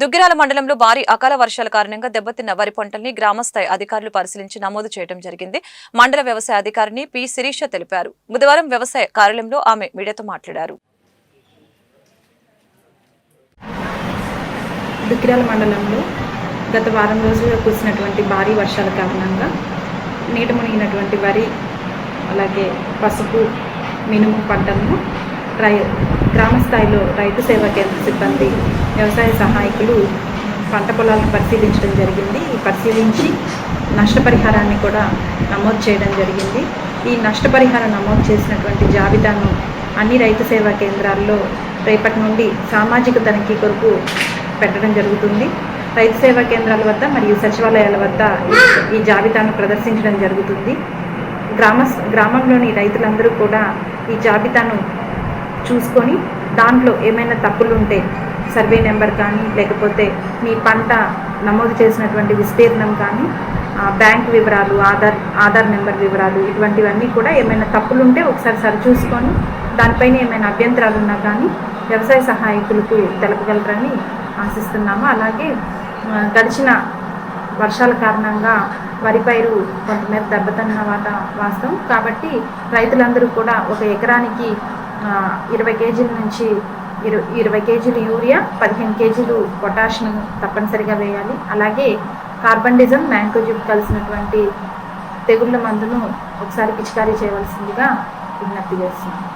దుగ్గిరాల మండలంలో భారీ అకాల వర్షాల కారణంగా దెబ్బతిన్న వరి పంటల్ని గ్రామస్థాయి అధికారులు పరిశీలించి నమోదు చేయడం జరిగింది. మండల వ్యవసాయ అధికారిని పి. శిరీష తెలిపారు. బుధవారం వ్యవసాయ కార్యాలయంలో ఆమె మీడియాతో మాట్లాడారు. దుగ్గిరాల మండలంలో గత వారం రోజులు కురిసినటువంటి భారీ వర్షాల కారణంగా నీట మునిగినటువంటి వరి అలాగే పసుపు మినుము పంటలను రై గ్రామ స్థాయిలో రైతు సేవా కేంద్ర సిబ్బంది వ్యవసాయ సహాయకులు పంట పొలాలను పరిశీలించడం జరిగింది. ఈ పరిశీలించి నష్టపరిహారాన్ని కూడా నమోదు చేయడం జరిగింది. ఈ నష్టపరిహారం నమోదు చేసినటువంటి జాబితాను అన్ని రైతు సేవా కేంద్రాల్లో రేపటి నుండి సామాజిక తనిఖీ కొరకు పెట్టడం జరుగుతుంది. రైతు సేవా కేంద్రాల వద్ద మరియు సచివాలయాల వద్ద ఈ- ఈ జాబితాను ప్రదర్శించడం జరుగుతుంది. గ్రామ గ్రామంలోని రైతులందరూ కూడా ఈ జాబితాను చూసుకొని దాంట్లో ఏమైనా తప్పులు ఉంటే సర్వే నెంబర్ కానీ లేకపోతే మీ పంట నమోదు చేసినటువంటి విస్తీర్ణం కానీ బ్యాంక్ వివరాలు ఆధార్ ఆధార్ నెంబర్ వివరాలు ఇటువంటివన్నీ కూడా ఏమైనా తప్పులు ఉంటే ఒకసారి సరిచూసుకొని దానిపైన ఏమైనా అభ్యంతరాలు ఉన్నా కానీ వ్యవసాయ సహాయకులకు తెలపగలరని ఆశిస్తున్నాము. అలాగే గడిచిన వర్షాల కారణంగా వరి పైరు కొంతమేర దెబ్బతిన్న వాత వాస్తవం. కాబట్టి రైతులందరూ కూడా ఒక ఎకరానికి ఇరవై కేజీల నుంచి ఇరు ఇరవై కేజీలు యూరియా పదిహేను కేజీలు పొటాషియం తప్పనిసరిగా వేయాలి. అలాగే కార్బండిజం మ్యాంకోజిప్ కలిసినటువంటి తెగుళ్ళ మందును ఒకసారి పిచికారీ చేయవలసిందిగా విజ్ఞప్తి చేస్తున్నాను.